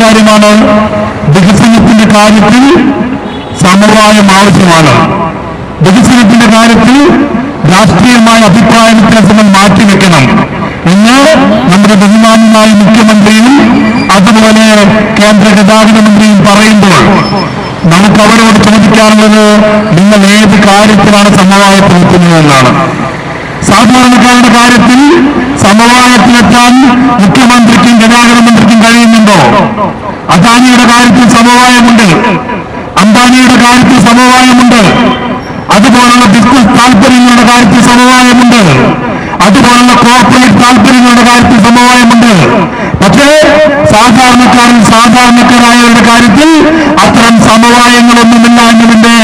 കാര്യമാണ് വികസനത്തിന്റെ കാര്യത്തിൽ സമവായം ആവശ്യമാണ് വികസനത്തിന്റെ കാര്യത്തിൽ രാഷ്ട്രീയമായ അഭിപ്രായ വ്യത്യാസങ്ങൾ മാറ്റിവെക്കണം ഇന്ന് നമ്മുടെ ബഹുമാനായ മുഖ്യമന്ത്രിയും അതുപോലെ കേന്ദ്ര ഗതാഗത മന്ത്രിയും പറയുമ്പോൾ നമുക്ക് അവരോട് ചോദിക്കാനുള്ളത് നിങ്ങൾ ഏത് കാര്യത്തിലാണ് സമവായത്തിലെത്തുന്നതെന്നാണ്. സാധാരണക്കാരുടെ കാര്യത്തിൽ സമവായത്തിലെത്താൻ സമവായമുണ്ട് അംബാനിയുടെ കാര്യത്തിൽ സമവായമുണ്ട്. അതുപോലുള്ള ബിസിനസ് താല്പര്യങ്ങളുടെ കാര്യത്തിൽ സമവായമുണ്ട്. അതുപോലുള്ള കോർപ്പറേറ്റ് താല്പര്യങ്ങളുടെ കാര്യത്തിൽ സമവായമുണ്ട്. പക്ഷേ സാധാരണക്കാരും സാധാരണക്കാരായവരുടെ കാര്യത്തിൽ അത്തരം സമവായങ്ങളൊന്നുമില്ല എന്നതിന്റെ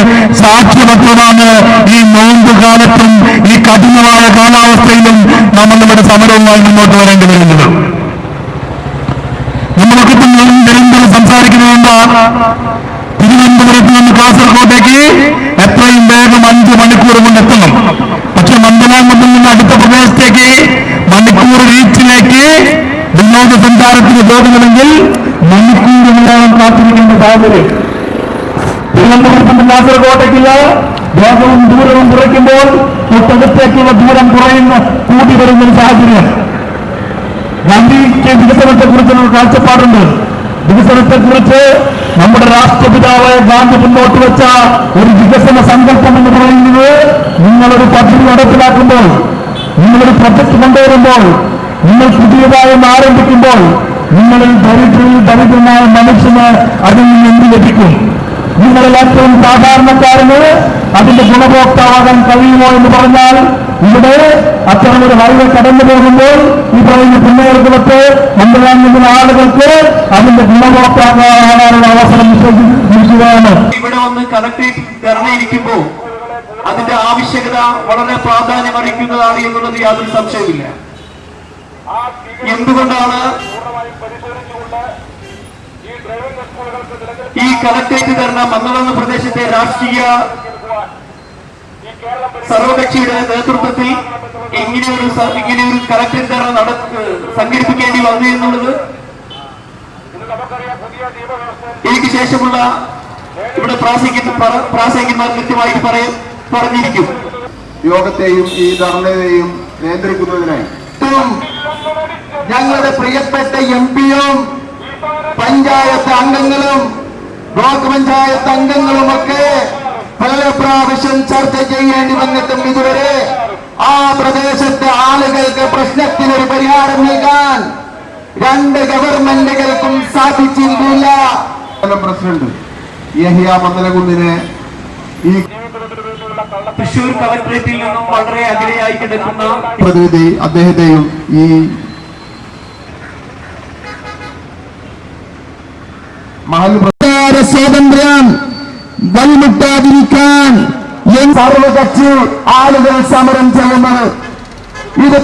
സാക്ഷ്യപത്രമാണ് ഈ നോമ്പ് കാലത്തും ഈ കഠിനമായ കാലാവസ്ഥയിലും നമ്മൾ നമ്മുടെ സമരവുമായി മുന്നോട്ട് വരേണ്ടി വരുന്നത്. നമ്മളൊക്കെ നിരന്തരം സംസാരിക്കുന്നതുകൊണ്ട് തിരുവനന്തപുരത്ത് നിന്ന് കാസർഗോട്ടേക്ക് എത്രയും വേഗം അഞ്ച് മണിക്കൂർ എത്തണം പക്ഷെ മന്ദലാംകുന്നിൽ നിന്ന് അടുത്ത പ്രദേശത്തേക്ക് മണിക്കൂർ റീച്ചിലേക്ക് വിനോദസഞ്ചാരത്തിന് പോകുന്നുണ്ടെങ്കിൽ മണിക്കൂറുകളോളം കാത്തിരിക്കേണ്ട സാഹചര്യം. തിരുവനന്തപുരത്ത് കാസർഗോട്ടേക്കുള്ള വേഗവും ദൂരവും കുറയ്ക്കുമ്പോൾ തൊട്ടടുത്തേക്കുള്ള ദൂരം കുറയുന്ന കൂടി വരുന്ന ഒരു സാഹചര്യം ഗാന്ധിക്ക് വികസനത്തെ കുറിച്ചുള്ള കാഴ്ചപ്പാടുണ്ട്. വികസനത്തെ കുറിച്ച് നമ്മുടെ രാഷ്ട്രപിതാവായ ഗാന്ധി മുന്നോട്ട് വെച്ച ഒരു വികസന സങ്കല്പം എന്ന് പറയുന്നത് നിങ്ങളൊരു പദ്ധതി നടപ്പിലാക്കുമ്പോൾ നിങ്ങളൊരു പ്രൊജക്ട് കൊണ്ടുവരുമ്പോൾ നിങ്ങൾ പുതിയതായി ആരംഭിക്കുമ്പോൾ നിങ്ങളിൽ ദരിദ്രയിൽ ദരിദ്രനായ മനുഷ്യന് അതിൽ നിന്ന് എന്ത് ലഭിക്കും? നിങ്ങളിൽ ഏറ്റവും സാധാരണക്കാരന് അതിന്റെ ഗുണഭോക്താവാകാൻ കഴിയുമോ എന്ന് പറഞ്ഞാൽ ഇവിടെ അത്തരമൊരു ഹൈവേ കടന്നു പോകുമ്പോൾ ഈ പറയുന്ന പുന്നേർകുളത്ത് മന്ത്രാംഗങ്ങളുടെ ആളുകൾക്ക് അതിന്റെ ഗുണഭോക്താക്കാനുള്ള അവസരം നിശ്ചയിക്കുകയാണ് ഇവിടെ വന്ന് കളക്ടറേറ്റ് ഇറങ്ങിയിരിക്കുമ്പോൾ അതിന്റെ ആവശ്യകത വളരെ പ്രാധാന്യം അറിയിക്കുന്നതാണ് എന്നുള്ളത് യാതൊരു സംശയമില്ല എന്തുകൊണ്ടാണ് ഈ കളക്ടറേറ്റ് തരണം മംഗളൂർ പ്രദേശത്തെ രാഷ്ട്രീയ സർവകക്ഷിയുടെ നേതൃത്വത്തിൽ ഇങ്ങനെ ഒരു ഇങ്ങനെ ഒരു കളക്ടറേറ്റ് ധർണ നട സംഘടിപ്പിക്കേണ്ടി വന്നു എന്നുള്ളത് എനിക്ക് ശേഷമുള്ള ഇവിടെ പ്രാസംഗിക പ്ര- പ്രാസംഗികന്മാർ കൃത്യമായി പറയും പറഞ്ഞിരിക്കും. യോഗത്തെയും ഈ ധർണയെയും നിയന്ത്രിക്കുന്നതിനായി ഞങ്ങളുടെ പ്രിയപ്പെട്ട എം പിയും പഞ്ചായത്ത് അംഗങ്ങളും ബ്ലോക്ക് പഞ്ചായത്ത് അംഗങ്ങളുമൊക്കെ പല പ്രാവശ്യം ചർച്ച ചെയ്യേണ്ടി വന്നിട്ടും ഇതുവരെ ആ പ്രദേശത്തെ ആളുകൾക്ക് പ്രശ്നത്തിനൊരു പരിഹാരം നൽകാൻ രണ്ട് ഗവൺമെന്റുകൾക്കും സാധിച്ചിരുന്നില്ല. പ്രസിഡന്റ് യഹിയ മന്ദലകുന്നിനെ ഈ തൃശൂർ കളക്ടറേറ്റിൽ നിന്നും വളരെ അകലെയായി കിടക്കുന്ന പ്രതിനിധി അദ്ദേഹത്തെയും ഈ മഹൽ സ്വാതന്ത്ര്യം വൽമുട്ടാതിരിക്കാൻ സർവകക്ഷി ആളുകൾ സമരം ചെയ്യുന്നത് ഇത്